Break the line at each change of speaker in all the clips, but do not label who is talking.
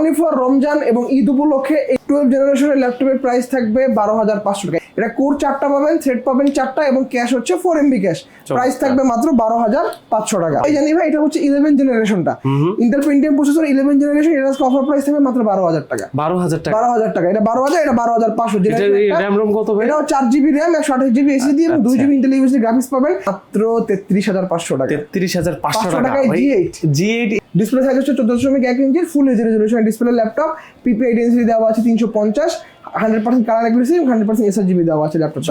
Only for Ramzan এবং ঈদ উপলক্ষে এই টুয়েলভ জেনারেশনের ল্যাপটপের প্রাইস থাকবে বারো হাজার পাঁচশো টাকা। এটা কোর চারটা পাবেন থ্রেড পাবেন চারটা এবং ক্যাশ হচ্ছে ফোর এমবি ক্যাশ প্রাইস থাকবে মাত্র বারো হাজার পাঁচশো টাকা। এই জানি ভাই এটা হচ্ছে eleven জেনারেশনটা Intel Pentium processor eleven generation এটা অফার প্রাইস থাকবে মাত্র বারো হাজার টাকা।
বারো হাজার টাকা।
বারো হাজার টাকা। এটা বারো হাজার এটা বারো হাজার পাঁচশো।
এটা র্যাম রোম কত ভাই?
এটাও চার জিবি র্যাম একশো আঠাশ জিবি এসি দিয়ে দুই জিবি ইন্টেল ইউএসডি গ্রাফিক্স পাবেন। মাত্র তেত্রিশ হাজার পাঁচশো টাকা।
তেত্রিশ হাজার পাঁচশো টাকা ভাই।
G8
জি এইট
ডিসপ্লে সাইজ হচ্ছে চোদ্দ দশমিক এক ইঞ্চির full H resolution display laptop PPI density দেওয়া আছে তিনশো পঞ্চাশ hundred percent colour accuracy hundred percent sRGB দেওয়া আছে ল্যাপটপ।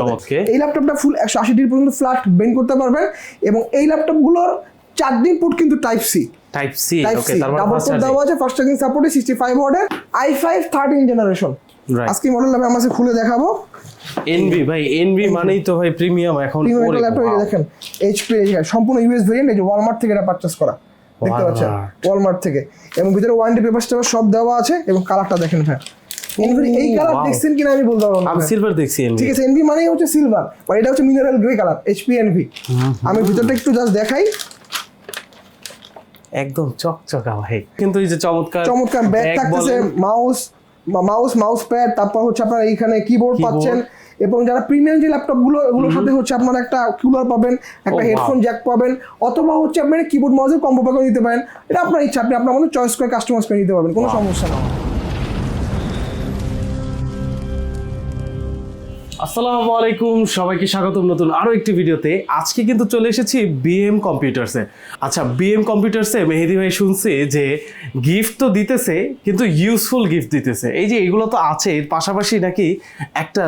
এই ল্যাপটপটা ফুল একশো আশি ডিগ্রি পর্যন্ত ফ্ল্যাট বেন্ড করতে পারবেন এবং এই ল্যাপটপগুলোর চার্জিং পোর্ট কিন্তু type C
type C okay তারপর
ডাবল
ফাস্ট
দেওয়া আছে ফার্স্ট চার্জিং সাপোর্টে সিক্সটি ফাইভ ওয়ার্ডের I five thirteen generation
Right.
আজকে মডেল আমি আমার খুলে দেখাবো।
এনভি ভাই এনভি মানেই তো ভাই প্রিমিয়াম এখন।
ল্যাপটপ। দেখেন এইচপি সম্পূর্ণ ইউএস ভেরিয়েন্ট এই যে ওয়ালমার্ট থেকে এটা পারচেস করা। দেখতে পাচ্ছেন? ওয়ালমার্ট থেকে। এবং ভিতরে ওয়ারেন্টি পেপার টেপার সব দেওয়া আছে এবং কালারটা দেখেন ভাই। এই কালার দেখছেন কিনা আমি বলতে পারব না
আমি সিলভার দেখছি
ঠিক আছে এনভি মানেই হচ্ছে সিলভার আর এটা হচ্ছে mineral grey colour HP Envy আমি ভিতরটা একটু জাস্ট দেখাই।
একদম চকচকা ভাই। কিন্তু এই যে চমৎকার
চমৎকার ব্যাগ থাকতেছে মাউস মাউস মাউস প্যাড তারপর হচ্ছে আপনার এইখানে কিবোর্ড। পাচ্ছেন। এবং যারা প্রিমিয়াম যে ল্যাপটপগুলো এগুলোর সাথে হচ্ছে আপনারা একটা কুলার পাবেন একটা হেডফোন জ্যাক পাবেন অথবা হচ্ছে আপনারা কিবোর্ড মাউসের কম্বো প্যাকও নিতে পারেন। এটা আপনার ইচ্ছা আপনি আপনার মতো চয়েস করে কাস্টমাইজ করে নিতে পারবেন কোনো সমস্যা না।
আসসালামু আলাইকুম, সবাইকে স্বাগতম নতুন আরও একটি ভিডিওতে। আজকে কিন্তু চলে এসেছি বিএম কম্পিউটার্সে আচ্ছা বিএম কম্পিউটার্সে মেহেদি ভাই শুনছি যে গিফট তো দিতেছে, কিন্তু ইউজফুল গিফট দিতেছে। এই যে এগুলো তো আছে, এর পাশাপাশি নাকি একটা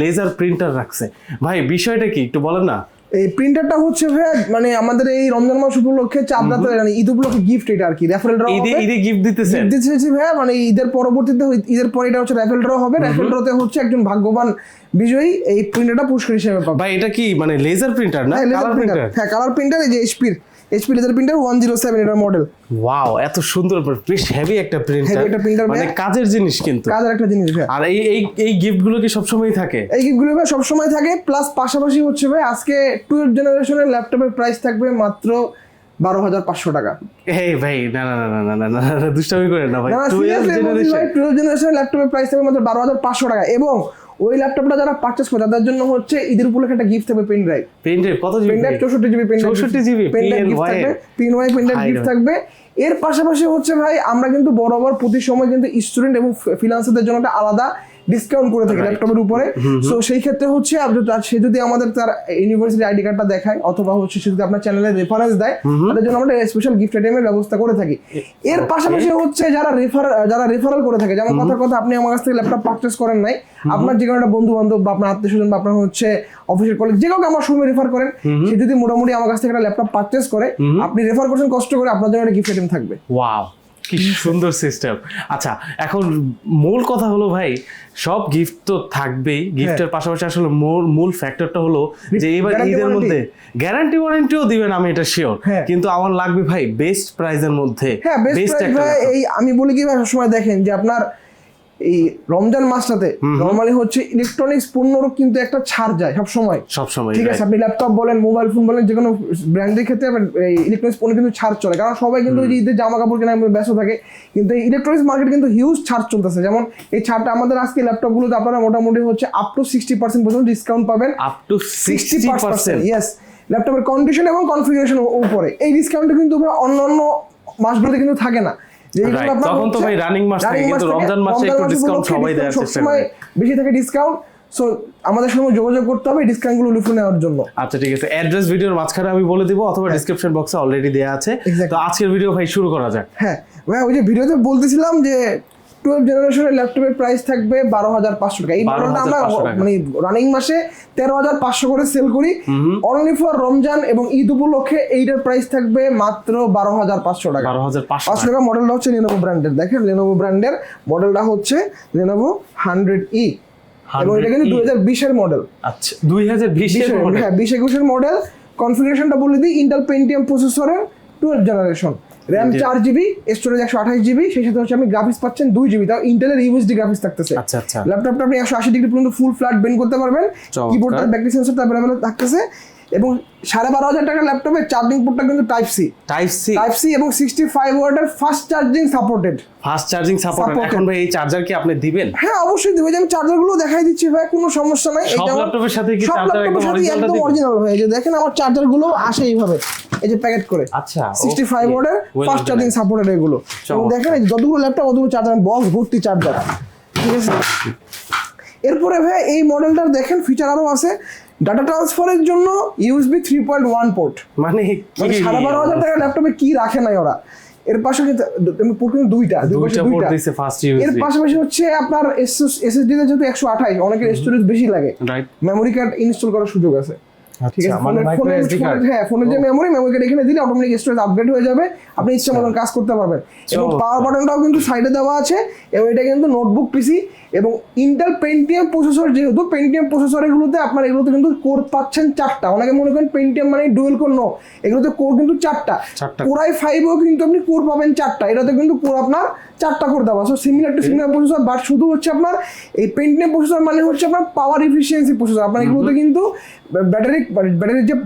লেজার প্রিন্টার রাখছে। ভাই, বিষয়টা কি একটু বলেন না?
এই প্রিন্টারটা হচ্ছে ভাই মানে আমাদের এই রমজান মাস উপলক্ষে চাপ রাতে মানে ঈদ উপলক্ষে গিফট এটা আর কি রেফারেল ড্র
ঈদে ঈদে গিফট দিতেছেন?
দিতেছি ভাই মানে ঈদের পরবর্তীতে ঈদের পরে এটা হচ্ছে র্যাফেল ড্র হবে। র্যাফেল ড্রতে হচ্ছে একজন ভাগ্যবান বিজয়ী এই প্রিন্টারটা পুরস্কার হিসেবে পাবে।
ভাই এটা কি মানে লেজার প্রিন্টার না?
হ্যাঁ
কালার
প্রিন্টার
প্রিন্টার
হ্যাঁ কালার প্রিন্টার এই যে এইচপির এইচপি লেজার প্রিন্টার 107 এটার মডেল
ওয়াও এত সুন্দর বেশ হেভি একটা প্রিন্টার
হেভি একটা প্রিন্টার
মানে কাজের জিনিস কিন্তু।
কাজের একটা জিনিস
আর এই এই এই গিফটগুলো কি সব সময় থাকে?
এই গিফটগুলো সব সময় থাকে। প্লাস পাশাপাশি হচ্ছে ভাই আজকে 12 জেনারেশনের ল্যাপটপের প্রাইস থাকবে মাত্র বারো হাজার পাঁচশো টাকা।
এই ভাই না না না না না না দুষ্টামি করে না ভাই। টুয়েলভ জেনারেশন
জেনারেশনের ল্যাপটপের প্রাইস থাকবে মাত্র বারো হাজার পাঁচশো টাকা। এবং ওই ল্যাপটপটা যারা পারচেস করে তাদের জন্য হচ্ছে ঈদের উপলক্ষে একটা গিফট থাকবে পেন ড্রাইভ
পেন ড্রাইভ কত জিবি পেন
ড্রাইভ চৌষট্টি GB pen drive
64 GB
pen drive gift থাকবে P N Y pen drive gift থাকবে। এর পাশাপাশি হচ্ছে ভাই আমরা কিন্তু বরাবর প্রতি সময় কিন্তু স্টুডেন্ট এবং ফ্রিল্যান্সারদের জন্য একটা আলাদা ডিসকাউন্ট করে থাকি ল্যাপটপের উপরে। সো সেই ক্ষেত্রে হচ্ছে সে যদি আমাদের তার ইউনিভার্সিটি আইডি কার্ডটা দেখায় অথবা হচ্ছে সে যদি আপনার চ্যানেলে রেফারেন্স দেয় তাদের জন্য আমরা স্পেশাল গিফট আইটেমের ব্যবস্থা করে থাকি। এর পাশাপাশি হচ্ছে যারা রেফার যারা রেফারেল করে থাকে যেমন কথা কথা আপনি আমার কাছ থেকে ল্যাপটপ পারচেস করেন নাই আপনার যে কোনো একটা বন্ধু বান্ধব বা আপনার আত্মীয় স্বজন বা আপনার হচ্ছে অফিসের কলিগ যে কাউকে আমার সময় রেফার করেন সে যদি মোটামুটি আমার কাছ থেকে একটা ল্যাপটপ পারচেস করে আপনি রেফার করছেন কষ্ট করে আপনার জন্য একটা গিফট আইটেম থাকবে।
ওয়াও কি সুন্দর সিস্টেম আচ্ছা এখন মূল কথা হলো ভাই সব গিফট তো থাকবেই। গিফটের পাশাপাশি আসলে মূল মূল ফ্যাক্টরটা হলো যে এবার ঈদের মধ্যে গ্যারান্টি ওয়ারেন্টিও দিবেন আমি এটা শিওর
হ্যাঁ।
কিন্তু আমার লাগবে ভাই বেস্ট প্রাইজের মধ্যে
হ্যাঁ বেস্ট
বেস্ট
প্রাইস
একটা
ভাই এই আমি বলি কি ভাই সবসময় দেখেন যে আপনার এই রমজান মাসটাতে নর্মালি হচ্ছে ইলেকট্রনিক্স পণ্যরও কিন্তু একটা ছাড় যায় সব সময়
সব সময়
ঠিক আছে আপনি ল্যাপটপ বলেন মোবাইল ফোন বলেন যে কোনো ব্র্যান্ডের ক্ষেত্রে ইলেকট্রনিক্স পণ্য কিন্তু ছাড় চলে। কারণ সবাই কিন্তু ওই যে ঈদের জামা কাপড় কেনার মধ্যে ব্যস্ত থাকে কিন্তু এই ইলেকট্রনিক্স মার্কেট কিন্তু হিউজ ছাড় চলতেছে। যেমন এই ছাড়টা আমাদের আজকে ল্যাপটপগুলোতে আপনারা মোটামুটি হচ্ছে আপ টু সিক্সটি পার্সেন্ট পর্যন্ত ডিসকাউন্ট পাবেন।
Up to
sixty percent yes ল্যাপটপের কন্ডিশন এবং কনফিগারেশন উপরে। এই ডিসকাউন্টটা কিন্তু ভাই অন্যান্য মাসগুলোতে কিন্তু থাকে না।
তখন তো ভাই রানিং মাস থাকে, কিন্তু রমজান মাসে একটু
ডিসকাউন্ট
সবাই দেওয়ার চেষ্টা করে।
বেশি থাকে ডিসকাউন্ট সো আমাদের সঙ্গে যোগাযোগ করতে হবে ডিসকাউন্টগুলো লুফে নেওয়ার জন্য।
আচ্ছা ঠিক আছে। অ্যাড্রেস ভিডিওর মাঝখানে আমি বলে দিব অথবা ডিসক্রিপশন বক্সে অলরেডি দেওয়া আছে। তো আজকের ভিডিও ভাই শুরু করা যাক।
হ্যাঁ ভাই ওই যে ভিডিওতে বলতেছিলাম যে টুয়েলভ জেনারেশনের ল্যাপটপের প্রাইস থাকবে বারো হাজার পাঁচশো টাকা। এই মডেলটা আমরা মানে রানিং মাসে তেরো হাজার পাঁচশো করে সেল করি। অনলি ফর রমজান এবং ঈদ উপলক্ষে এইটার প্রাইস থাকবে মাত্র বারো হাজার পাঁচশো টাকা।
বারো হাজার পাঁচশো
টাকা। মডেলটা হচ্ছে লেনোভো ব্র্যান্ডের দেখেন লেনোভো ব্র্যান্ডের মডেলটা হচ্ছে লেনোভো হান্ড্রেড ই এবং এটা কিন্তু দুই হাজার বিশের মডেল
আচ্ছা দুই হাজার বিশের
হ্যাঁ বিশ একুশের মডেল কনফিগারেশনটা বলে দিই ইন্টেল পেন্টিয়াম প্রসেসরের টুয়েলভ জেনারেশন র্যাম চার জিবি স্টোরেজ একশো আঠাশ জিবি সেই সাথে হচ্ছে আপনি গ্রাফিক্স পাচ্ছেন দুই জিবি তাও ইন্টেলের ইউএসডি গ্রাফিক্স থাকতেছে।
আচ্ছা আচ্ছা।
ল্যাপটপটা আপনি একশো আশি ডিগ্রি পর্যন্ত ফুল ফ্ল্যাট বেন্ড করতে পারবেন। কিবোর্ডটার ব্যাটারি সেন্সরটা অ্যাভেলেবেল থাকতেছে। এবং সাড়ে বারো হাজার টাকার ল্যাপটপের চার্জিং পোর্টটা কিন্তু type C
type C
type C এবং সিক্সটি ফাইভ ওয়াটের fast charging supported
fast charging support এখন ভাই এই চার্জার কি আপনি দিবেন?
হ্যাঁ অবশ্যই দেবো। আমি চার্জারগুলো দেখাই দিচ্ছি ভাই কোনো সমস্যা নাই।
সব ল্যাপটপের সাথে কি charger
ল্যাপটপের সাথে একদম? অরিজিনাল হয়ে যে দেখেন আমার চার্জারগুলো আসে এইভাবে। এই যে প্যাকেট করে।
আচ্ছা
সিক্সটি ফাইভ. ওয়াটের ফাস্ট চার্জিং সাপোর্টেড এগুলো। এবং দেখেন যতগুলো ল্যাপটপ অতগুলো চার্জার বক্স ভর্তি চার্জার ঠিক আছে? এরপরে ভাই এই মডেলটার দেখেন ফিচার আরও আছে। ডাটা ট্রান্সফারের জন্য USB three point one port
মানে
মানে সাড়ে বারো হাজার টাকার ল্যাপটপে কি রাখে নাই ওরা? এর পাশে কিন্তু আমি পোর্ট কিন্তু দুইটা
দুইটা পোর্ট ফাস্ট
এর পাশাপাশি হচ্ছে আপনার এসএসডি তে যেহেতু একশো আঠাশ অনেকের স্টোরেজ বেশি লাগে।
রাইট
মেমোরি কার্ড ইনস্টল করার সুযোগ আছে। ঠিক আছে?
মানে
হ্যাঁ ফোনের যে মেমোরি মেমোরি কার্ড এখানে দিলে অটোমেটিক স্টোরেজ আপগ্রেড হয়ে যাবে। আপনি ইচ্ছা মতন কাজ করতে পারবেন। এবং। পাওয়ার বাটনটাও কিন্তু সাইডে দেওয়া আছে। এবং এটা কিন্তু নোটবুক পিসি এবং ইন্টেল পেন্টিয়াম প্রসেসর যেহেতু পেন্টিয়াম প্রসেসর এগুলোতে আপনার এগুলোতে কিন্তু কোর পাচ্ছেন চারটা। অনেকে মনে করেন পেন্টিয়াম মানে ডুয়েল কোর নো এগুলোতে কোর কিন্তু চারটা। কোরাই ফাইভও কিন্তু আপনি কোর পাবেন চারটা। এটাতে কিন্তু কোর আপনার চারটা কোর দেওয়া so similar to similar processor but শুধু হচ্ছে আপনার এই পেন্টিয়াম প্রসেসর মানে হচ্ছে আপনার পাওয়ার এফিসিয়েন্সি প্রসেসর আপনার এগুলোতে কিন্তু ব্যাটারি ব্যাটারির যে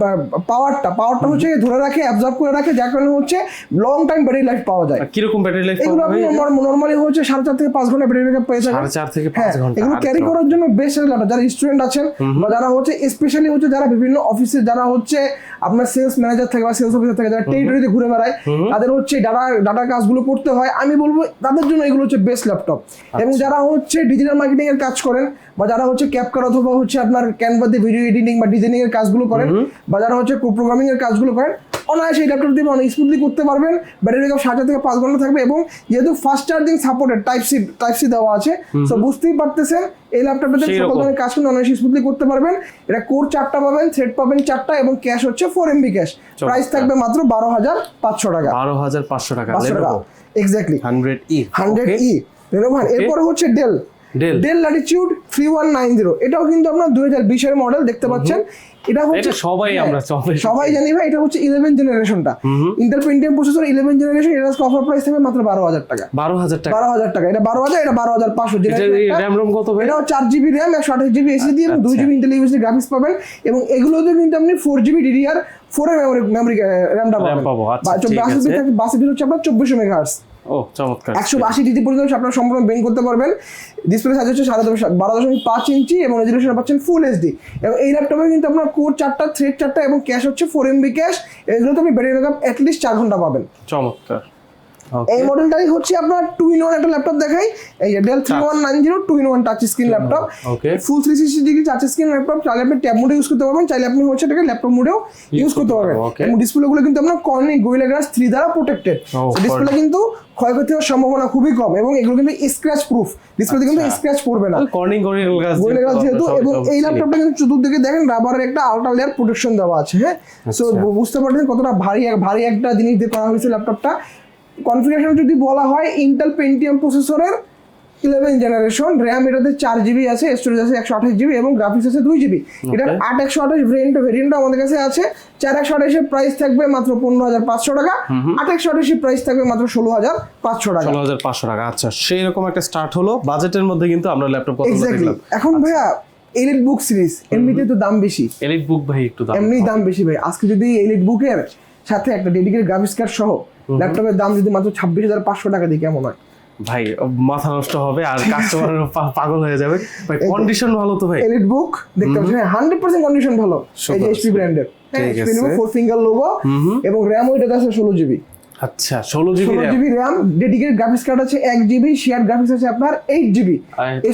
পাওয়ারটা পাওয়ারটা হচ্ছে ধরে রাখে অ্যাবজর্ব করে রাখে যার কারণে হচ্ছে লং টাইম ব্যাটারি লাইফ পাওয়া যায়।
কীরকম ব্যাটারি লাইফ
এগুলো আপনি নর্মালি হচ্ছে সাড়ে চার থেকে পাঁচ ঘণ্টা ব্যাটারি ব্যাকআপ পেয়ে যাবেন।
থেকে
হ্যাঁ এগুলো ক্যারি
আচ্ছা।
করার জন্য বেস্ট ল্যাপটপ যারা স্টুডেন্ট আছেন বা যারা হচ্ছে স্পেশালি হচ্ছে যারা বিভিন্ন অফিসে যারা হচ্ছে আপনার সেলস ম্যানেজার থাকে বা সেলস অফিসার থাকে যারা টেরিটরিতে ঘুরে বেড়ায় তাদের হচ্ছে ডাটা ডাটা কাজগুলো করতে হয়। আমি বলব তাদের জন্য এগুলো হচ্ছে বেস্ট ল্যাপটপ এবং
আচ্ছা।
যারা হচ্ছে ডিজিটাল মার্কেটিং এর কাজ করেন বা যারা হচ্ছে ক্যাপকার অথবা হচ্ছে আপনার ক্যানভা দিয়ে ভিডিও এডিটিং বা ডিজাইনিং এর কাজগুলো করেন বা যারা হচ্ছে প্রোগ্রামিং এর কাজগুলো করেন অনায়াসে এই ল্যাপটপ দিয়ে অনেক স্মুথলি করতে পারবেন। ব্যাটারি ব্যাকআপ সাত থেকে পাঁচ ঘণ্টা থাকবে এবং যেহেতু fast charging supported type C type C দেওয়া আছে তো বুঝতেই পারতেছেন এই ল্যাপটপটাতে সকল। ধরনের কাজ কিন্তু অনায়াসে স্মুথলি করতে পারবেন। এটা কোর চারটা পাবেন থ্রেড পাবেন চারটা এবং ক্যাশ হচ্ছে ফোর এমবি ক্যাশ প্রাইস থাকবে মাত্র বারো হাজার পাঁচশো টাকা।
বারো হাজার পাঁচশো টাকা।
Exactly
hundred E
hundred E এরপরে হচ্ছে Dell. Dell Latitude three one nine zero এটাও কিন্তু আপনার দুই হাজার বিশের মডেল দেখতে পাচ্ছেন। এটা হচ্ছে
সবাই
হ্যাঁ,
আমরা সবাই
জানি ভাই এটা হচ্ছে eleven জেনারেশনটা Intel Pentium processor eleven generation এটা অফার প্রাইস থাকবে মাত্র বারো হাজার টাকা।
বারো হাজার টাকা।
বারো হাজার টাকা। এটা বারো হাজার এটা বারো হাজার পাঁচশো
র্যাম রোম কত
এটাও চার জিবি র্যাম একশো আঠাশ জিবি এসএসডি এবং দুই
আচ্ছা।
জিবি ইন্টেলিজেন্সি গ্রাফিক্স পাবেন। এবং এগুলোতে কিন্তু আপনি ফোর জিবি ডিডিআর ফোর এর মেমোরি মেমোরি র্যামটা পাবেন।
পাবো, আচ্ছা,
বাসে বাসে হচ্ছে আপনার চব্বিশশো মেগাহার্স
ও চমৎকার।
একশো আশি ডিগ্রি পর্যন্ত আপনারা সম্পূর্ণ বেন করতে পারবেন। ডিসপ্লে সাইজ হচ্ছে দশ বারো দশমিক পাঁচ ইঞ্চি এবং রেজুলেশন পাচ্ছেন ফুল এইচডি এবং এই ল্যাপটপে কিন্তু আপনার কোর চারটা থ্রেড চারটা এবং ক্যাশ হচ্ছে ফোর এমবি ক্যাশ এগুলোতে আপনি ব্যাটারি ব্যাকআপ অ্যাটলিস্ট চার ঘণ্টা পাবেন।
চমৎকার।
এই মডেলটাই হচ্ছে আপনার টু ইন ওয়ান একটা ল্যাপটপ দেখাই। এই যে Dell three one nine zero two in one touch screen laptop full three sixty degree touch screen laptop চাইলে আপনি ট্যাব মোডে ইউজ করতে পারবেন চাইলে আপনি হচ্ছে এটাকে ল্যাপটপ মোডেও ইউজ করতে পারবেন। এবং ডিসপ্লে গুলো কিন্তু আপনার কর্নি গোরিলা গ্লাস থ্রি দ্বারা প্রোটেক্টেড
Oh,
ডিসপ্লে কিন্তু ক্ষয়ক্ষতি হওয়ার সম্ভাবনা খুবই কম এবং এগুলো কিন্তু স্ক্র্যাচ প্রুফ ডিসপ্লেতে কিন্তু
আচ্ছা।
স্ক্র্যাচ পড়বে না।
কর্নিং গোরিলা
গ্লাস যেহেতু এবং এই ল্যাপটপটা কিন্তু চতুর্দিকে দেখেন রাবারের একটা আল্ট্রা লেয়ার প্রোটেকশন দেওয়া আছে হ্যাঁ? সো
আচ্ছা।
বুঝতে পারছেন কতটা ভারী ভারী একটা জিনিস দিয়ে করা হয়েছে ল্যাপটপটা কনফিগারেশন যদি বলা হয় ইন্টেল পেন্টিয়াম প্রসেসরের ইলেভেন জেনারেশন র্যাম এটাতে চার জিবি আছে স্টোরেজ আছে একশো আঠাশ জিবি এবং গ্রাফিক্স আছে দুই জিবি এটার আট একশো আঠাশ ভেরিয়েন্ট ভেরিয়েন্টটা আমাদের কাছে আছে। চার একশো আঠাশের প্রাইস থাকবে মাত্র পনেরো হাজার পাঁচশো টাকা। আট একশো আঠাশের প্রাইস থাকবে মাত্র ষোলো হাজার পাঁচশো টাকা।
ষোলো হাজার পাঁচশো টাকা আচ্ছা। সেই রকম একটা স্টার্ট হলো। বাজেটের মধ্যে কিন্তু আমরা ল্যাপটপ
এখন ভাইয়া এলিট বুক সিরিজ এমনিতে তো দাম বেশি।
এলিট বুক ভাই একটু দাম।
এমনি দাম বেশি ভাই। আজকে যদি এলিট বুকের সাথে একটা ডেডিকেটেড গ্রাফিক্স কার্ড সহ ল্যাপটপের দাম যদি মাত্র ছাব্বিশ হাজার পাঁচশো টাকা দিই কেমন হয়?
ভাই মাথা নষ্ট হবে আর কাস্টমারের পাগল হয়ে যাবে। ভাই কন্ডিশন ভালো তো ভাই।
এলিট বুক দেখতে পাচ্ছেন হান্ড্রেড পার্সেন্ট কন্ডিশন ভালো। এই যে এইচপি ব্র্যান্ডের
ঠিক আছে।
ফোর ফিঙ্গার লোগো এবং র্যাম ওইটা আছে ষোলো জিবি
আচ্ছা ষোলো জিবি
ষোলো GB RAM dedicated graphics card আছে এক জিবি শেয়ার গ্রাফিক্স আছে আপনার এইট জিবি।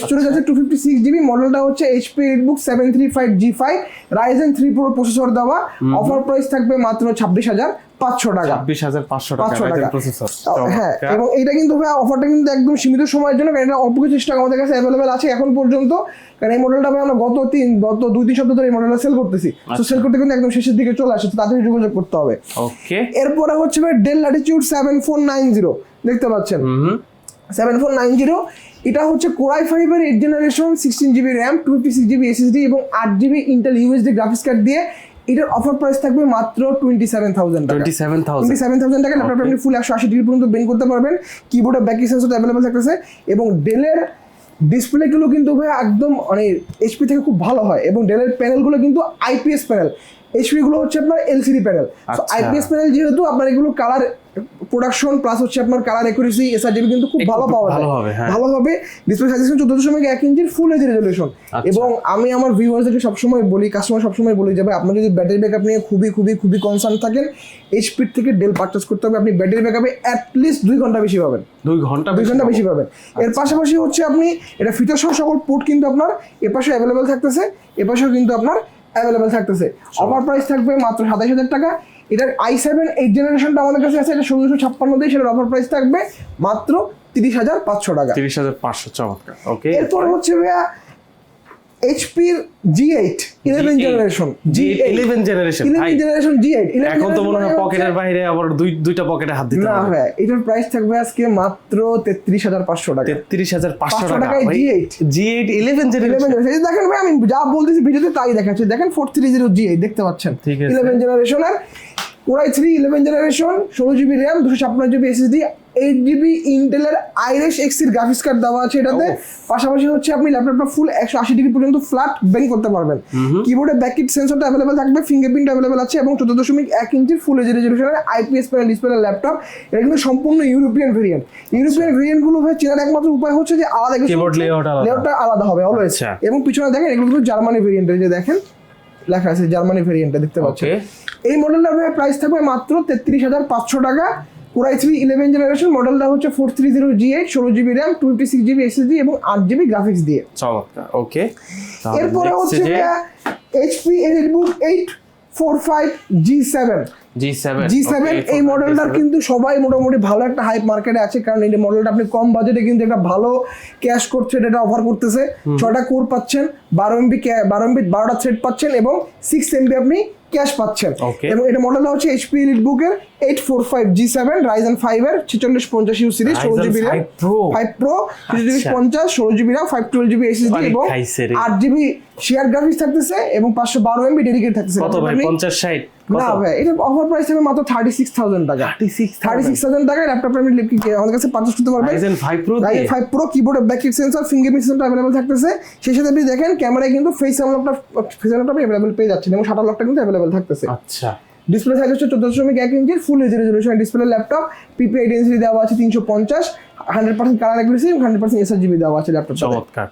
স্টোরেজ আছে টু ফিফটি সিক্স জিবি মডেলটা হচ্ছে HP EliteBook seven three five G five Ryzen three pro processor দেওয়া। অফার প্রাইস থাকবে মাত্র ছাব্বিশ হাজার। পাঁচশো টাকা।
ছাব্বিশ হাজার পাঁচশো টাকা প্রসেসর
হ্যাঁ এবং এইটা কিন্তু ভাই অফারটা কিন্তু একদম সীমিত সময়ের জন্য কারণ এটা অল্প কিছু স্টক আমাদের কাছে অ্যাভেলেবেল আছে এখন পর্যন্ত। কারণ এই মডেলটা ভাই আমরা গত তিন গত দুই তিন সপ্তাহ ধরে এই মডেলটা সেল করতেছি। তো সেল করতে কিন্তু একদম শেষের দিকে চলে আসে তো তাড়াতাড়ি যোগাযোগ করতে হবে।
ওকে।
এরপরে হচ্ছে ভাই Dell Latitude seven four nine zero দেখতে পাচ্ছেন? সেভেন ফোর নাইন জিরো এটা হচ্ছে কোরাই ফাইভের eight generation sixteen GB RAM two fifty six GB SSD এবং আট GB Intel UHD graphics card দিয়ে এটার অফার প্রাইস থাকবে মাত্র twenty seven thousand
twenty seven thousand
seven thousand টাকা ল্যাপটপটা আপনি ফুল একশো আশি ডিগ্রি পর্যন্ত বেন করতে পারবেন। কিবোর্ডে ব্যাকি সেন্সর অ্যাভেলেবেল থাকতেছে এবং ডেলের ডিসপ্লেগুলো কিন্তু ভাই একদম মানে এইচপি থেকে খুব ভালো হয় এবং ডেলের প্যানেলগুলো কিন্তু আইপিএস প্যানেল এইচপি গুলো হচ্ছে আপনার এলসিডি প্যানেল। আইপিএস প্যানেল যেহেতু আপনার এগুলো কালার প্রোডাকশন প্লাস হচ্ছে আপনার কালার একুরেসি এসআরজিবি কিন্তু খুব ভালো পাওয়া যায়।
ভালো হবে, হ্যাঁ।
ভালো হবে। ডিসপ্লে সাজেশন চোদ্দ দশমিক এক ইঞ্চির ফুল এইচ রেজলিউশন
আচ্ছা।
এবং আমি আমার ভিউয়ার্সদেরকে সবসময় বলি কাস্টমার সবসময় বলি যে ভাই আপনার যদি ব্যাটারি ব্যাকআপ নিয়ে খুবই খুবই খুবই কনসার্ন থাকেন এইচপির থেকে ডেল পারচেস করতে হবে। আপনি ব্যাটারি ব্যাকআপে অ্যাটলিস্ট দুই ঘণ্টা বেশি পাবেন।
দুই ঘণ্টা
দুই ঘণ্টা বেশি পাবেন। এর পাশাপাশি হচ্ছে আপনি এটা ফিচার সহ সকল পোর্ট কিন্তু আপনার এপাশে অ্যাভেলেবেল থাকতেছে এপাশেও কিন্তু আপনার অ্যাভেলেবেল থাকতেছে। অফার প্রাইস থাকবে মাত্র সাতাইশ হাজার টাকা। এটার আই সেভেন এইট জেনারেশনটা আমাদের কাছে আছে এটা ষোলোশো ছাপ্পান্ন দিয়ে সেটার অফার প্রাইস থাকবে মাত্র তিরিশ হাজার পাঁচশো টাকা।
তিরিশ হাজার পাঁচশো চমৎকার ওকে
এরপর হচ্ছে ভাইয়া এইচপির G eight eleven generation G
eleven generation
eleven generation G eight
এখন তো মনে হয় পকেটের বাইরে আবার দুই দুইটা পকেটে হাত দিতে
না এটার প্রাইস থাকবে আজকে মাত্র তেত্রিশ হাজার পাঁচশো টাকা।
তেত্রিশ হাজার পাঁচশো টাকা।
টাকায় G8
জি এইট ইলেভেন জেনারেশন
দেখেন ভাই আমি যা বলতেছি ভিডিওতে তাই দেখাচ্ছি। দেখেন four three zero G eight দেখতে পাচ্ছেন। ইলেভেন জেনারেশনের core I three eleven generation ষোলো জিবি র্যাম দুশো ছাপ্পান্ন জিবি এসএসডি এইট জিবি ইন্টেলের আইরিশ এক্সির গ্রাফিক্স কার্ড দেওয়া আছে এটাতে। পাশাপাশি হচ্ছে আপনি ল্যাপটপটা ফুল একশো আশি ডিগ্রি পর্যন্ত ফ্ল্যাট বেন করতে পারবেন। কিবোর্ডে ব্যাকিট সেন্সরটা অ্যাভেলেবেল থাকবে ফিঙ্গারপ্রিন্ট অ্যাভেলেবেল আছে এবং চোদ্দ দশমিক এক ইঞ্চির ফুল এইচ রেজলিউশনের আইপিএস প্যানেল ডিসপ্লে ল্যাপটপ এটা কিন্তু সম্পূর্ণ ইউরোপিয়ান ভেরিয়েন্ট ইউরোপিয়ান ভেরিয়েন্টগুলো ভাই চেনার একমাত্র উপায় হচ্ছে যে আলাদা
আলাদা।
লেআউটটা আলাদা হবে অলওয়েজ
আচ্ছা।
এবং পিছনে দেখেন এগুলো কিন্তু জার্মানি ভেরিয়েন্টের যে দেখেন লেখা আছে জার্মানি ভেরিয়েন্টটা দেখতে পাচ্ছেন। এই মডেলটার প্রাইস থাকবে মাত্র তেত্রিশ হাজার পাঁচশো টাকা। কোরাই থ্রি ইলেভেন জেনারেশন মডেলটা হচ্ছে four three zero G eight ষোলো GB RAM two fifty six GB S SSD এবং আট জিবি গ্রাফিক্স দিয়ে।
চমৎকার ওকে
এরপরে হচ্ছে HP EliteBook eight four five G seven
G seven
G seven এই মডেলটার কিন্তু সবাই মোটামুটি ভালো একটা হাইপ মার্কেটে আছে কারণ এই মডেলটা আপনি কম বাজেটে কিন্তু একটা ভালো ক্যাশ করছে এটা অফার করতেছে। ছটা কোর পাচ্ছেন বারো এমবি বারো এমবি বারোটা থ্রেড পাচ্ছেন এবং সিক্স এমবি আপনি ক্যাশ পাচ্ছেন। এবং এটা মডেল হচ্ছে এইচপি বুকের eight four five G seven Ryzen five এর ছেচল্লিশ পঞ্চাশ ইউ সিরিজ ষোলো জিবি র্যাম ফাইভ প্রো
আচ্ছা।
পঞ্চাশ ষোলো GB RAM five twelve GB SSD এবং আট জিবি শেয়ার গ্রাফিক্স থাকতেছে এবং পাঁচশো বারো এমবি ডেডিকেট থাকতেছে।
কত ভাই? পঞ্চাশ ষাট?
না ভাই এটা অফার প্রাইস হবে মাত্র থার্টি সিক্স থাউজেন্ড টাকা থার্টি সিক্স থাউজেন্ড টাকায় ল্যাপটপ আপনি লিপকি আমাদের কাছে পারচেস করতে পারবেন
Ryzen five pro
Ryzen five pro keyboard backlit sensor fingerprint sensor available থাকতেছে। সেই সাথে আপনি দেখেন ক্যামেরায় কিন্তু ফেস আনলকটা ফেস আনলকটা আপনি পেয়ে যাচ্ছেন এবং শাটার লকটা কিন্তু থাকতেছে।
আচ্ছা।
ডিসপ্লে সাইজ হচ্ছে চোদ্দ দশমিক এক ইঞ্চির full H resolution display laptop PPI density দেওয়া আছে তিনশো পঞ্চাশ হান্ড্রেড পার্সেন্ট কালার অ্যাকুরেসি এবং হান্ড্রেড পার্সেন্ট এসআর জিবি দেওয়া আছে ল্যাপটপ
চমৎকার।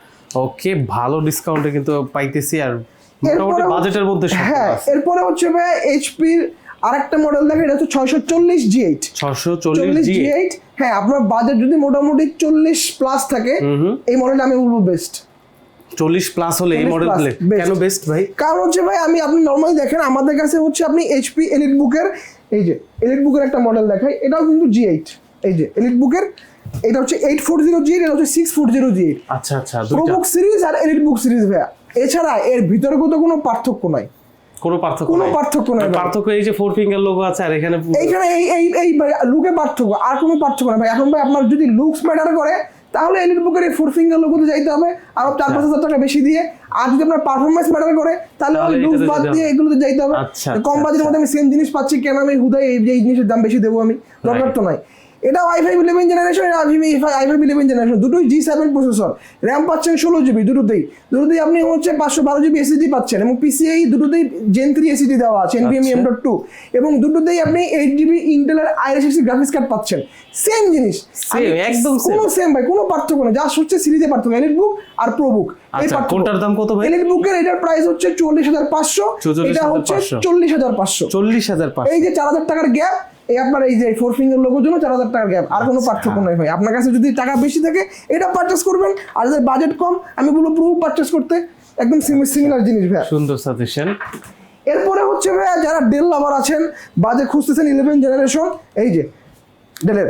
ওকে ভালো ডিসকাউন্টে কিন্তু পাইতেছি আর মোটামুটি
এরপরে-
বাজেটের মধ্যে
হ্যাঁ এরপরে হচ্ছে ভাই এইচপির আরেকটা মডেল দেখেন এটা হচ্ছে ছয়শো চল্লিশ জি এইট
ছশো চল্লিশ জি
এইট হ্যাঁ আপনার বাজেট যদি মোটামুটি চল্লিশ প্লাস থাকে এই মডেলটা আমি বলব বেস্ট
চল্লিশ প্লাস হলে এই মডেল কেন বেস্ট ভাই?
কারণ হচ্ছে ভাই আমি আপনি নর্মালি দেখেন আমাদের কাছে হচ্ছে আপনি এইচপি এলিট বুকের এই যে এলিট বুকের একটা মডেল দেখাই এটাও কিন্তু জি এইট এই যে এলিট বুকের এটা হচ্ছে এইট ফোর জিরো জি এটা হচ্ছে সিক্স ফোর জিরো জি
আচ্ছা আচ্ছা দুইটা।
প্রোবুক সিরিজ আর এলিট বুক সিরিজ ভাইয়া। এছাড়া এর ভিতরে তো কোনো পার্থক্য নাই।
কোনো পার্থক্য
কোনো পার্থক্য নাই
পার্থক্য এই যে ফোর ফিঙ্গার লোগো আছে আর এখানে
এইখানে এই এই এই লুকে পার্থক্য আর কোনো পার্থক্য না ভাই। এখন ভাই আপনার যদি লুকস ম্যাটার করে তাহলে এলিট বুকের এই ফোর ফিঙ্গার লোগোতে যাইতে হবে আরও চার পাঁচ হাজার টাকা বেশি দিয়ে। আর যদি আপনার পারফরমেন্স ম্যাটার করে তাহলে ওই লুকস বাদ দিয়ে এগুলোতে যাইতে হবে।
আচ্ছা,
কম
আচ্ছা,
বাজেটের মধ্যে আমি সেম জিনিস পাচ্ছি কেন আমি হুদাই এই যে এই জিনিসের দাম বেশি দেবো আমি? দরকার তো নাই। এটা আই ফাইভ ইলেভেন জেনারেশন এটা আই ফাইভ ইলেভেন জেনারেশন দুটোই জি সেভেন প্রসেসর র্যাম পাচ্ছেন ষোলো জিবি দুটোতেই। দুটোতেই আপনি হচ্ছে পাঁচশো বারো জিবি এসএসডি পাচ্ছেন এবং পিসিআই দুটোতেই জেন থ্রি এসএসডি দেওয়া আছে এনভিএম
আচ্ছা।
এম ডট টু এবং দুটোতেই আপনি এইট জিবি ইন্টেলের আইএসএসডি গ্রাফিক্স কার্ড পাচ্ছেন। সেম জিনিস।
একদম
কোনো সেম ভাই কোনো পার্থক্য নেই যা হচ্ছে সিরিজে পার্থক্য এলিট বুক আর প্রো বুক
আচ্ছা কোনটার দাম কত ভাই?
এলিট বুকের এটার প্রাইস হচ্ছে চল্লিশ হাজার পাঁচশো। এটা হচ্ছে চল্লিশ হাজার পাঁচশো।
চল্লিশ হাজার পাঁচশো।
এই যে চার হাজার টাকার গ্যাপ এই আপনার এই যে ফোর ফিঙ্গার লোগোর জন্য চার হাজার টাকার গ্যাপ আর কোনো পার্থক্য নাই ভাই। আপনার কাছে যদি টাকা বেশি থাকে এটা পারচেস করবেন। আর যাদের বাজেট কম আমি বলব প্রো পারচেস করতে একদম সিমিলার জিনিস ভাই।
সুন্দর সাজেশন
এরপরে হচ্ছে ভাই যারা ডেল লাভার আছেন বাজে খুঁজতেছেন ইলেভেন জেনারেশন এই যে ডেলের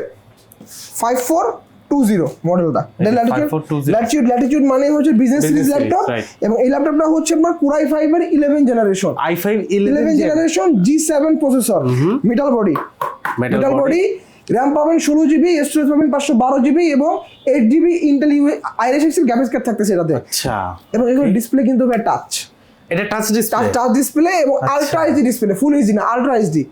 ফাইভ ফোর টু জিরো মডেলটা ডেল
5420
ল্যাটিটিউড ল্যাটিটিউড মানে হচ্ছে বিজনেস সিরিজ ল্যাপটপ এবং এই ল্যাপটপটা হচ্ছে আপনার কুরাই ফাইভের eleven generation
I five
eleven
eleven
generation G seven processor metal body
metal body
RAM পাবেন ষোলো জিবি স্টোরেজ পাবেন পাঁচশো বারো জিবি এবং eight GB Intel U Iris এক্সের গ্রাফিক্স কার্ড থাকতেছে এটাতে।
আচ্ছা।
এবং এগুলো ডিসপ্লে কিন্তু টাচ
এটা টাচ ডিসপ্লে
টাচ ডিসপ্লে এবং। Ultra HD display full HD না আলট্রা এইচডি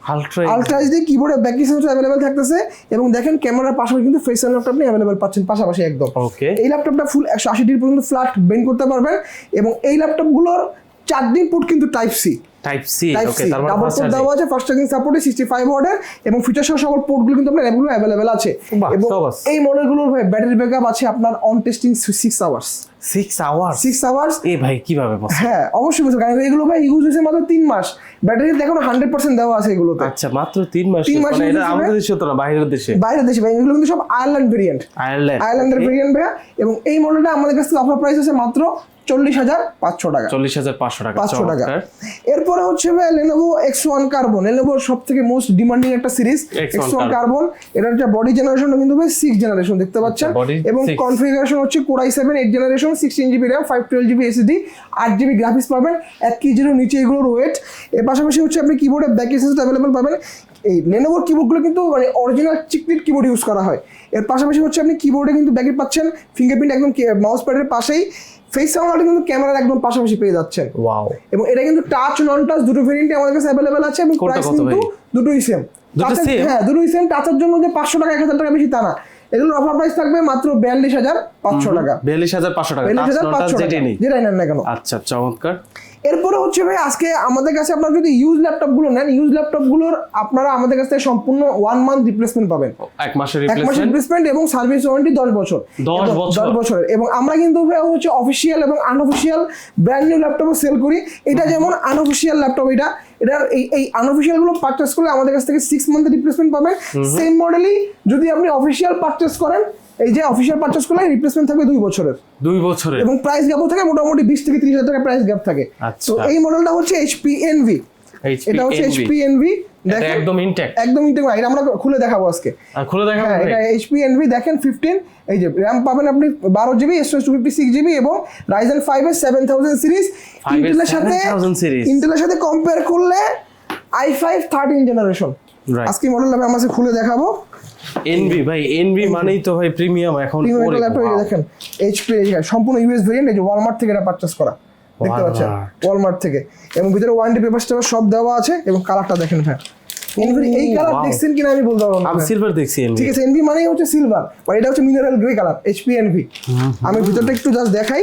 আলট্রা
এইচডি কিবোর্ডে ব্যাকি সেন্সর অ্যাভেলেবল থাকতেছে এবং দেখেন ক্যামেরার পাশাপাশি কিন্তু ফেস ল্যাপটপ আপনি অ্যাভেলেবল পাচ্ছেন পাশাপাশি একদম।
ওকে
এই ল্যাপটপটা ফুল একশো আশি ডিগ্রি পর্যন্ত ফ্ল্যাট বেন্ড করতে পারবেন এবং এই ল্যাপটপগুলোর চার্জিং পোর্ট কিন্তু type C
type C okay তারপর
ডাবল
ফাস্ট
পোর্ট
চার্জিং
দেওয়া আছে ফাস্ট চার্জিং সাপোর্টে সিক্সটি ফাইভ ওয়ার্ডের এবং ফিচার সহ সকল পোর্টগুলো কিন্তু আপনার অ্যাভেলেবেল আছে। এবং এই মডেলগুলোর ভাই ব্যাটারি ব্যাকআপ আছে আপনার on testing six hours
6 hours
six hours
এ ভাই কীভাবে possible?
হ্যাঁ অবশ্যই বুঝতে কারণ এগুলো ভাই ইউজ হয়েছে মাত্র তিন মাস। ব্যাটারি দেখো হান্ড্রেড পার্সেন্ট দেওয়া আছে এগুলোতে।
আচ্ছা মাত্র 3 মাস
তিন মাস
মানে এটা আমাদের দেশে তো না বাইরের দেশে?
বাইরের দেশে ভাই এগুলো কিন্তু সব আয়ারল্যান্ড ভেরিয়েন্ট
আয়ারল্যান্ড
আয়ারল্যান্ডের ভেরিয়েন্ট ভাইয়া। এবং এই মডেলটা আমাদের কাছে অফার প্রাইস আছে মাত্র চল্লিশ হাজার পাঁচশো টাকা।
40500 টাকা
পাঁচশো টাকা। এরপরে হচ্ছে ভাই লেনোভো এক্স ওয়ান কার্বন লেনোভোর সব থেকে মোস্ট ডিমান্ডিং একটা সিরিজ এক্স ওয়ান কার্বন এটা হচ্ছে বডি জেনারেশন কিন্তু ভাই সিক্স জেনারেশন দেখতে পাচ্ছেন?
আচ্ছা,
এবং। কনফিগারেশন হচ্ছে core I seven eight generation sixteen GB RAM five twelve GB SSD আট জিবি গ্রাফিক্স পাবেন এক কেজির নিচে এগুলোর ওয়েট এর পাশাপাশি হচ্ছে আপনি কিবোর্ডে ব্যাক সেন্সর অ্যাভেলেবল পাবেন। এই লেনোভোর কিবোর্ডগুলো কিন্তু মানে অরিজিনাল চিকপিট কিবোর্ড ইউজ করা হয়। এর পাশাপাশি হচ্ছে আপনি কিবোর্ডে কিন্তু ব্যাকে পাচ্ছেন ফিঙ্গারপ্রিন্ট একদম মাউস প্যাডের পাশেই। ফেস সাউন্ড কিন্তু ক্যামেরার একদম পাশাপাশি পেয়ে যাচ্ছে।
ওয়াও
এবং এটা কিন্তু টাচ নন টাচ দুটো ভেরিয়েন্টে আমাদের কাছে অ্যাভেলেবেল আছে এবং প্রাইস কিন্তু দুটোই সেম হ্যাঁ দুটোই সেম টাচের জন্য যে পাঁচশো টাকা এক হাজার টাকা বেশি তা না। এগুলোর অফার প্রাইস থাকবে মাত্র বিয়াল্লিশ হাজার পাঁচশো টাকা।
42500 টাকা।
বিয়াল্লিশ হাজার পাঁচশো টাকা।
যেটাই নেই।
যেটাই নেন না কেন।
আচ্ছা চমৎকার।
এরপরে হচ্ছে ভাই আজকে আমাদের কাছে আপনারা যদি ইউজ ল্যাপটপগুলো নেন ইউজ ল্যাপটপগুলোর আপনারা আমাদের কাছ থেকে সম্পূর্ণ ওয়ান মান্থ রিপ্লেসমেন্ট পাবেন।
এক মাসের
এক মাসের
রিপ্লেসমেন্ট
এবং সার্ভিস ওয়ারেন্টি দশ বছর।
দশ বছর?
দশ বছরের। এবং আমরা কিন্তু ভাই হচ্ছে অফিসিয়াল এবং আনঅফিসিয়াল ব্র্যান্ড নিউ ল্যাপটপও সেল করি। এটা যেমন আনঅফিসিয়াল ল্যাপটপ এটা এটার এই এই আনঅফিসিয়ালগুলো পারচেস করলে আমাদের কাছ থেকে সিক্স মান্থ রিপ্লেসমেন্ট পাবেন। সেম মডেলই যদি আপনি অফিসিয়াল পারচেস করেন এই যে অফিসিয়াল পারচেস করলে রিপ্লেসমেন্ট থাকবে দুই বছরের।
দুই বছরের।
এবং প্রাইস গ্যাপও থাকে মোটামুটি বিশ থেকে ত্রিশ হাজার টাকা প্রাইস গ্যাপ থাকে।
আচ্ছা।
তো এই মডেলটা হচ্ছে এইচপি এনভি এটা হচ্ছে এইচপি এনভি
একদম
এটা আমরা খুলে দেখাবো আজকে।
খুলে
হ্যাঁ এটা এইচপি এনভি দেখেন ফিফটিন এই যে র্যাম পাবেন আপনি বারো GB SS two fifty six GB এবং রাইজেন এর সেভেন থাউজেন্ড সিরিজ
5 এর
ইন্টেলের সাথে ইন্টেলের সাথে কম্পেয়ার করলে I five thirteen generation
Right.
আজকে মডেল আমি আমার খুলে দেখাবো
এনভি ভাই এনভি মানেই তো ভাই প্রিমিয়াম এখন
প্রিমিয়াম ল্যাপটপ। দেখেন এইচপি সম্পূর্ণ ইউএস ভেরিয়েন্ট এই যে ওয়ালমার্ট থেকে এটা পারচেস করা। দেখতে পাচ্ছেন? ওয়ালমার্ট থেকে। এবং ভিতরে ওয়ারেন্টি পেপার টেপার সব দেওয়া আছে এবং কালারটা দেখেন ভাই। এনভির এই কালার। দেখছেন কিনা আমি বলতে পারব না
আমি সিলভার দেখছি
ঠিক আছে এনভি মানেই হচ্ছে সিলভার আর এটা হচ্ছে mineral grey colour HP Envy আমি ভিতরটা একটু জাস্ট দেখাই।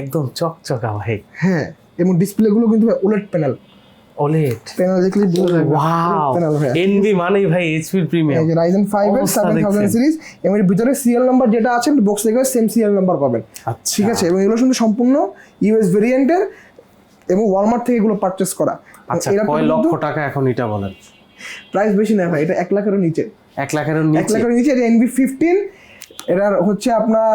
একদম চকচকা ভাই।
হ্যাঁ এবং ডিসপ্লে গুলো কিন্তু ওলেট প্যানেল দেখলে বোঝা যাবে
ওয়াও এনভি মানেই ভাই এইচপি প্রিমিয়াম
এই যে রাইজেন ফাইভ এর
অবস্থা
সেভেন থাউজেন্ড
দেখছেন।
সিরিজ এবং এর ভিতরে সিরিয়াল নাম্বার যেটা আছে বক্স থেকে সেম সিরিয়াল নাম্বার পাবেন।
আচ্ছা।
ঠিক আছে? এবং এগুলো কিন্তু সম্পূর্ণ ইউএস ভেরিয়েন্টের এবং ওয়ালমার্ট থেকে এগুলো পারচেস করা।
আচ্ছা কয় লক্ষ টাকা এখন এটা বলেন?
প্রাইস বেশি না ভাই এটা এক লাখেরও নিচে।
এক লাখের
এক
নিচে
লাখের নিচে এনভি ফিফটিন এটার হচ্ছে আপনার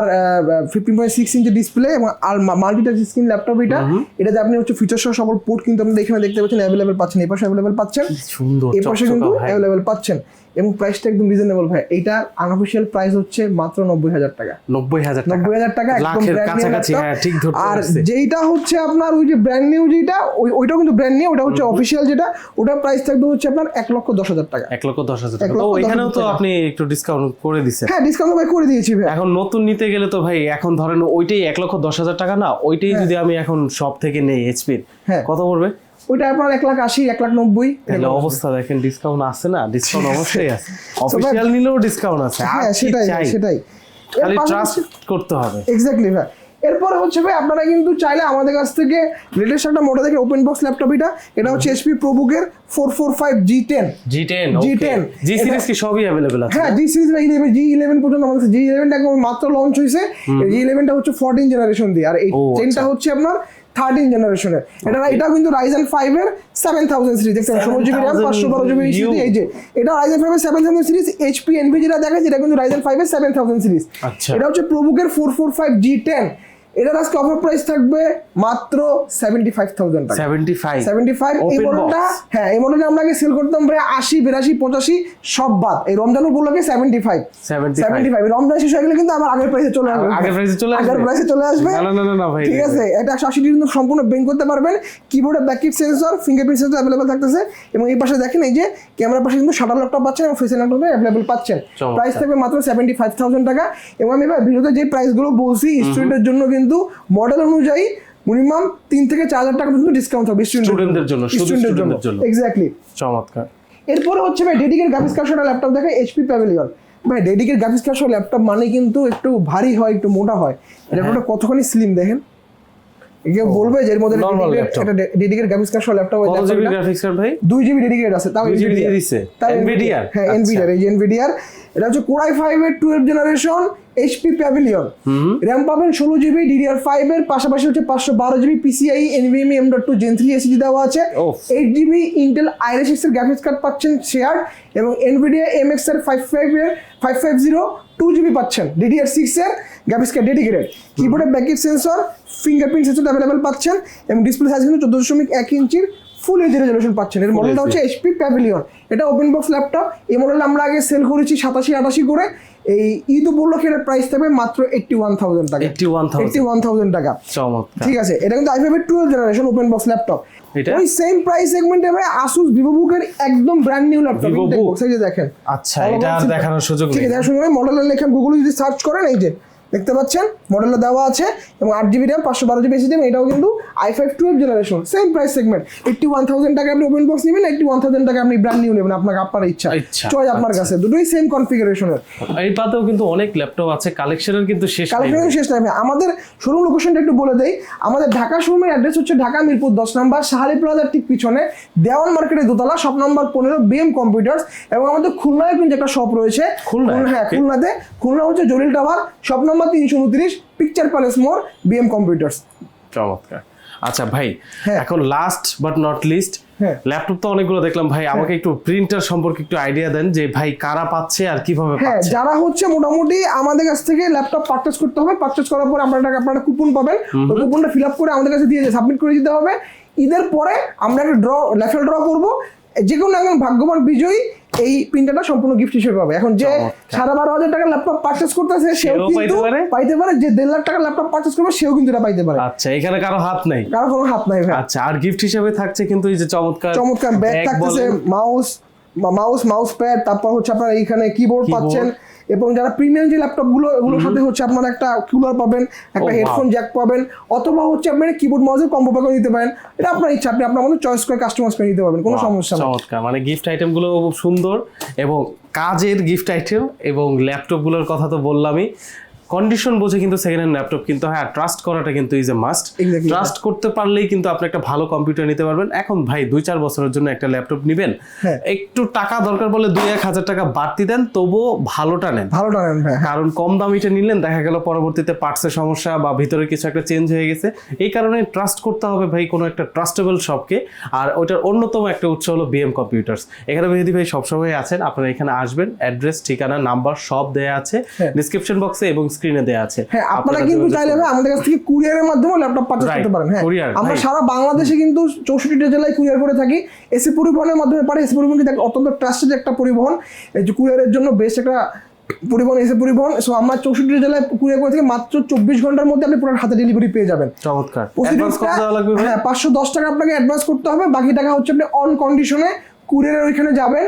fifteen point six inch display এবং আর মাল্টি স্ক্রিন ল্যাপটপ এটা। এটাতে আপনি হচ্ছে ফিচার সহ সকল পোর্ট কিন্তু আপনি এখানে দেখতে পাচ্ছেন অ্যাভেলেবেল পাচ্ছেন এই পাশে অ্যাভেলেবেল পাচ্ছেন।
সুন্দর
এই পাশে কিন্তু অ্যাভেলেবেল পাচ্ছেন। এবং প্রাইসটা একদম রিজনেবল ভাই। এটা আনঅফিসিয়াল প্রাইস হচ্ছে মাত্র নব্বই হাজার টাকা।
নব্বই হাজার টাকা।
নব্বই হাজার টাকা একদম।
হ্যাঁ ঠিক ধরতে
আর যেইটা হচ্ছে আপনার ওই যে ব্র্যান্ড নিউ যেটা ওই ওইটাও কিন্তু ব্র্যান্ড নিউ ওটা হচ্ছে অফিসিয়াল যেটা ওটার প্রাইস থাকবে হচ্ছে আপনার এক লক্ষ দশ হাজার টাকা।
এক লক্ষ দশ হাজার টাকা। তো এখানেও তো আপনি একটু ডিসকাউন্ট করে দিচ্ছেন
হ্যাঁ ডিসকাউন্ট ভাই করে দিয়েছি ভাই।
এখন নতুন নিতে গেলে তো ভাই এখন ধরেন ওইটাই এক লক্ষ দশ হাজার টাকা না ওইটাই যদি আমি এখন সব থেকে নেই এইচপির
হ্যাঁ।
কত পড়বে?
ওইটা আপনার এক লাখ আশি এক লাখ নব্বই।
অবস্থা দেখেন ডিসকাউন্ট আছে না? ডিসকাউন্ট অবশ্যই আছে। অফিসিয়াল নিলেও ডিসকাউন্ট আছে
হ্যাঁ সেটাই সেটাই।
খালি ট্রাস্ট করতে হবে।
এক্স্যাক্টলি ভাই। এরপরে হচ্ছে ভাই আপনারা কিন্তু চাইলে আমাদের কাছ থেকে লেটেস্ট একটা মোটা দেখে ওপেন বক্স ল্যাপটপ এটা। এটা হচ্ছে HP প্রবুকের four four five G ten
G ten
G10
G series কি সবই অ্যাভেলেবেল আছে
হ্যাঁ জি সিরিজ বা ইলেভেন জি ইলেভেন পর্যন্ত আমাদের জি ইলেভেনটা একদম মাত্র লঞ্চ হয়েছে। জি ইলেভেনটা হচ্ছে ফোরটিন জেনারেশন দিয়ে। আর এই টেনটা
আচ্ছা।
হচ্ছে আপনার থার্টিন জেনারেশনের এটা এটাও কিন্তু রাইজেন ফাইভ এর সেভেন থাউজেন্ড সিরিজ দেখছেন ষোলো জিবি র্যাম পাঁচশো বারো জিবি
সিরিজ
এই যে। এটা রাইজেন ফাইভ এর seven thousand series HP Envy যেটা দেখাচ্ছে এটা কিন্তু রাইজেন ফাইভ এর সেভেন থাউজেন্ড সিরিজ। এটা হচ্ছে প্রবুকের four four five G ten এটার আজকে অফার প্রাইস থাকবে মাত্র সেভেন্টি ফাইভ থাউজেন্ড টাকা
সেভেন্টি ফাইভ
সেভেন্টি ফাইভ এই মডেলটা হ্যাঁ এই মডেলটা আমরা আগে সেল করতাম প্রায় আশি বিরাশি পঁচাশি সব বাদ। এই রমজান উপলক্ষে seventy five seventy five Ramzan শেষ হয়ে গেলে কিন্তু আমার আগের প্রাইসে চলে আসবে।
আগের প্রাইসে চলে আসবে?
আগের প্রাইসে চলে আসবে।
না না না না, না ভাই
ঠিক আছে এটা একশো আশি কিন্তু সম্পূর্ণ বেঙ্ক করতে পারবেন। কিবোর্ডে backlit sensor fingerprint sensor available থাকতেছে। এবং এই পাশে দেখেন এই যে ক্যামেরার পাশে কিন্তু শাটার ল্যাপটপ পাচ্ছেন এবং ফেসিয়াল ল্যাপটপ অ্যাভেলেবল পাচ্ছেন। প্রাইস থাকবে মাত্র সেভেন্টি ফাইভ থাউজেন্ড টাকা। এবং আমি এবার ভিডিওতে যে প্রাইসগুলো বলছি স্টুডেন্টের জন্য কিন্তু মডেল অনুযায়ী মিনিমাম তিন থেকে চার হাজার টাকা পর্যন্ত ডিসকাউন্ট হবে
Student-দের জন্য, শুধু
স্টুডেন্টের জন্য। এক্স্যাক্টলি
চমৎকার।
এরপরে হচ্ছে ভাই ডেডিকেট গ্রাফিক্স কার্ড ল্যাপটপ দেখে এইচপি প্যাভিলিয়ন ভাই ডেডিকেট গ্রাফিক্স কার্ড ল্যাপটপ মানে কিন্তু একটু ভারী হয় একটু মোটা হয়। ল্যাপটপটা কতখানি স্লিম দেখেন? কেউ বলবে যে এর মধ্যে। একটা ডেডিকেট গ্রাফিক্স কার্ড ল্যাপটপ
কত জিবি গ্রাফিক্স কার্ড ভাই?
দুই জিবি ডেডিকেট আছে তাও
জিবি দিয়ে দিছে। এনভিডিয়া
হ্যাঁ এনভিডিয়ার এই যে এনভিডিয়ার এটা হচ্ছে কোরাই ফাইভ এর twelve generation HP Pavilion RAM পাবেন ষোলো জিবি ডিডিআর ফাইভ এর পাশাপাশি হচ্ছে পাঁচশো বারো GB PCIe NVMe M dot two gen three SSD দেওয়া আছে। এইট জিবি ইন্টেল আইরিস এক্সের গ্রাফিক্স কার্ড পাচ্ছেন শেয়ার এবং এনভিডিয়া এম এক্সের ফাইভ ফাইভ এর five five zero two GB পাচ্ছেন। ডিডিআর সিক্স এর গ্রাফিক্স কার্ড ডেডিকেটেড কিবোর্ডে backlit sensor fingerprint sensor available পাচ্ছেন এবং ডিসপ্লে সাইজ কিন্তু চোদ্দ দশমিক এক ইঞ্চির ফুল এইচ রেজলিউশন পাচ্ছেন। এর মডেলটা হচ্ছে এইচপি প্যাভিলিয়ন এটা ওপেন বক্স ল্যাপটপ এই মডেল আমরা আগে সেল করেছি সাতাশি আটাশি করে। এই ঈদ উপলক্ষে এর প্রাইস থাকবে মাত্র এইটটি ওয়ান থাউজেন্ড টাকা।
81,000
এইটটি ওয়ান থাউজেন্ড টাকা।
চমৎকার।
ঠিক আছে এটা কিন্তু আই ফাইভ এর twelve generation open box laptop
এটা?
ওই সেম প্রাইস সেগমেন্টে ভাই আসুস ভিভো বুকের একদম ব্র্যান্ড নিউ ল্যাপটপ
Vivobook?
এই যে দেখেন।
আচ্ছা এটা আর দেখানোর সুযোগ
ঠিক
নেই।
আছে শুনুন মডেলের লেখা গুগলে যদি সার্চ করেন এই যে দেখতে পাচ্ছেন? মডেলটা দেওয়া আছে এবং আট জিবি র্যাম পাঁচশো বারো জিবি এসিডিএম এটাও কিন্তু i five twelve generation same price segment eighty one thousand টাকা আপনি ওপেন বক্স নেবেন এইটটি ওয়ান থাউজেন্ড টাকা আপনি ব্র্যান্ড নিউ নেবেন আপনার আপনার ইচ্ছা। চয়েস আপনার
আচ্ছা।
কাছে দুটোই সেম কনফিগারেশনের
এই পাতেও কিন্তু অনেক ল্যাপটপ আছে কালেকশনের কিন্তু শেষ নেই।
কালেকশন শেষ টাইমে আমাদের শোরুম লোকেশনটা একটু বলে দেই। আমাদের ঢাকা শোরুমের অ্যাড্রেস হচ্ছে ঢাকা মিরপুর দশ নম্বর সাহালি প্লাজার ঠিক পিছনে দেওয়ান মার্কেটের দোতলা শপ নম্বর পনেরো বিএম কম্পিউটার্স এবং আমাদের খুলনায় কিন্তু একটা শপ রয়েছে। খুলনা- হ্যাঁ খুলনাতে। খুলনা হচ্ছে জলিল টাওয়ার শপ নম্বর তিনশো উনত্রিশ পিকচার প্যালেস মোড় বিএম কম্পিউটার্স
চমৎকার। আচ্ছা ভাই
হ্যাঁ।
এখন লাস্ট বাট নট লিস্ট
হ্যাঁ।
ল্যাপটপ তো অনেকগুলো দেখলাম ভাই আমাকে একটু প্রিন্টার সম্পর্কে একটু আইডিয়া দেন যে ভাই কারা পাচ্ছে আর কীভাবে
হ্যাঁ
পাচ্ছে।
যারা হচ্ছে মোটামুটি আমাদের কাছ থেকে ল্যাপটপ পারচেস করতে হবে পারচেস করার পর আমরা একটা আপনারা কুপন পাবেন। ওই কুপনটা ফিল আপ করে আমাদের কাছে দিয়ে সাবমিট করে দিতে হবে। ঈদের পরে আমরা একটা ড্র লেফেল ড্র করব। যে কোনো একজন ভাগ্যবান বিজয়ী এই প্রিন্টারটা সম্পূর্ণ গিফট হিসেবে পাবে। এখন যে সাড়ে বারো হাজার টাকার ল্যাপটপ পারচেস করতেছে সেও কিন্তু
পাইতে পারে।
যে দেড় লাখ টাকার ল্যাপটপ পারচেস করবে সেও কিন্তু এটা পাইতে পারে।
আচ্ছা এখানে কারও হাত নাই?
কারও কোনো হাত নাই ভাই।
আচ্ছা আর গিফট হিসেবে থাকছে কিন্তু এই যে চমৎকার
চমৎকার ব্যাগ থাকতেছে মাউস মাউস মাউস প্যাড তারপর হচ্ছে আপনার এইখানে কিবোর্ড। পাচ্ছেন। এবং যারা প্রিমিয়াম যে ল্যাপটপগুলো এগুলোর সাথে হচ্ছে আপনার একটা কুলার পাবেন একটা
Oh,
হেডফোন জ্যাক পাবেন অথবা হচ্ছে আপনি কিবোর্ড মাউসের কম্বো প্যাকও নিতে পারেন। এটা আপনার ইচ্ছা আপনি আপনার মতো চয়েস করে কাস্টমাইজ করে নিতে পারবেন কোনো সমস্যা নেই।
চমৎকার। মানে গিফট আইটেমগুলো খুব সুন্দর এবং কাজের গিফট আইটেম এবং ল্যাপটপগুলোর কথা তো বললামই। কন্ডিশন বুঝে কিন্তু সেকেন্ড হ্যান্ড ল্যাপটপ কিন্তু হ্যাঁ ট্রাস্ট করাটা কিন্তু ইজ এ মাস্ট ট্রাস্ট করতে পারলেই কিন্তু আপনি একটা ভালো কম্পিউটার নিতে পারবেন। এখন ভাই দুই চার বছরের জন্য একটা ল্যাপটপ নিবেন।
হ্যাঁ।
একটু টাকা দরকার বলে দুই এক হাজার টাকা বাড়তি দেন তবুও ভালোটা নেন।
ভালো টানেন ভাই হ্যাঁ।
কারণ কম দামিটা নিলেন দেখা গেল পরবর্তীতে পার্টসের সমস্যা বা ভিতরে কিছু একটা চেঞ্জ হয়ে গেছে। এই কারণে ট্রাস্ট করতে হবে ভাই কোনো একটা ট্রাস্টেবল শপকে আর ওইটার অন্যতম একটা উৎস হলো বিএম কম্পিউটার্স এখানে মেহেদি ভাই সবসময় আছেন আপনারা এখানে আসবেন অ্যাড্রেস ঠিকানা নাম্বার সব দেয়া আছে।
হ্যাঁ।
ডিসক্রিপশন বক্সে এবং স্ক্রিনে দেয়া আছে।
হ্যাঁ আপনারা কিন্তু চাইলে আমাদের কাছ থেকে কুরিয়ারের মাধ্যমে ল্যাপটপ পারচেজ করতে পারেন হ্যাঁ। আমরা সারা বাংলাদেশে কিন্তু চৌষট্টিটা জেলায় কুরিয়ার করে থাকি। এসি পরিবহনের মাধ্যমে পারে এসি পরিবহন কিন্তু অত্যন্ত ট্রাস্টেড একটা পরিবহন। এই যে কুরিয়ারের জন্য বেশ একটা পরিবহন এসে পরিবহন। সো আমরা চৌষট্টি জেলায় কুরিয়ার করে থেকে মাত্র চব্বিশ ঘণ্টার মধ্যে আপনি পুরো হাতে ডেলিভারি পেয়ে যাবেন।
চমৎকার।
হ্যাঁ পাঁচশো দশ টাকা আপনাকে অ্যাডভান্স করতে হবে বাকি টাকা হচ্ছে আপনি অন কন্ডিশনে কুরিয়ারের ওইখানে যাবেন।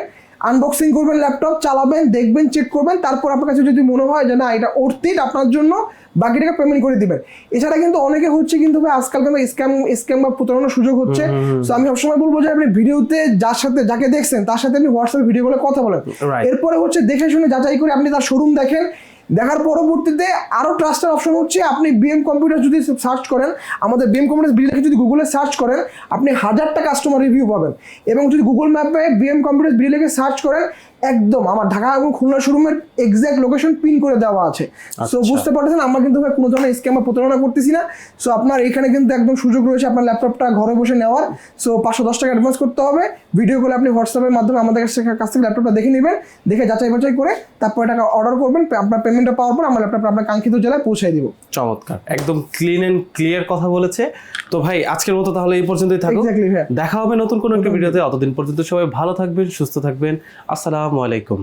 আনবক্সিং করবেন ল্যাপটপ চালাবেন দেখবেন চেক করবেন তারপর আপনার কাছে যদি মনে হয় যে না এটা অর্থিত আপনার জন্য বাকি টাকা পেমেন্ট করে দিবেন। এছাড়া কিন্তু অনেকে হচ্ছে কিন্তু ভাই আজকাল কিন্তু স্ক্যাম স্ক্যাম বা প্রতারণার সুযোগ হচ্ছে। তো আমি সবসময় বলব যে আপনি ভিডিওতে যার সাথে যাকে দেখছেন তার সাথে আপনি হোয়াটসঅ্যাপে ভিডিও কলে কথা বলেন। এরপরে হচ্ছে দেখে শুনে যাচাই করে আপনি তার শোরুম দেখেন। দেখার পরবর্তীতে আরও ট্রাস্টের অপশন হচ্ছে আপনি বিএম কম্পিউটার যদি সার্চ করেন, আমাদের বিএম কম্পিউটার লিখে যদি গুগলে সার্চ করেন, আপনি হাজারটা কাস্টমার রিভিউ পাবেন। এবং যদি গুগল ম্যাপে বিএম কম্পিউটার লিখে সার্চ করেন একদম আমার ঢাকা এবং খুলনা শোরুমের এক্সাক্ট লোকেশন পিন করে দেওয়া আছে। সো
আচ্ছা।
বুঝতে পারতেছেন আমরা কিন্তু ভাই কোনো ধরনের স্ক্যাম বা প্রতারণা করতেছি না। সো আপনার এখানে কিন্তু একদম সুযোগ রয়েছে আপনার ল্যাপটপটা ঘরে বসে নেওয়ার। সো পাঁচশো দশ টাকা অ্যাডভান্স করতে হবে। ভিডিও করে আপনি হোয়াটসঅ্যাপের মাধ্যমে আমাদের কাছ থেকে কাছ থেকে ল্যাপটপটা দেখে নেবেন। দেখে যাচাই বাছাই করে তারপরে টাকা অর্ডার করবেন আপনার পেমেন্টটা পাওয়ার পর আমরা ল্যাপটপটা আপনার কাঙ্ক্ষিত জেলায় পৌঁছে দিব।
চমৎকার। একদম ক্লিন অ্যান্ড ক্লিয়ার কথা বলেছে। তো ভাই আজকের মতো তাহলে এই পর্যন্তই থাকো
Exactly, ভাইয়া।
দেখা হবে নতুন কোনো একটা ভিডিওতে অতদিন পর্যন্ত সবাই ভালো থাকবেন সুস্থ থাকবেন। আসসালামু আলাইকুম।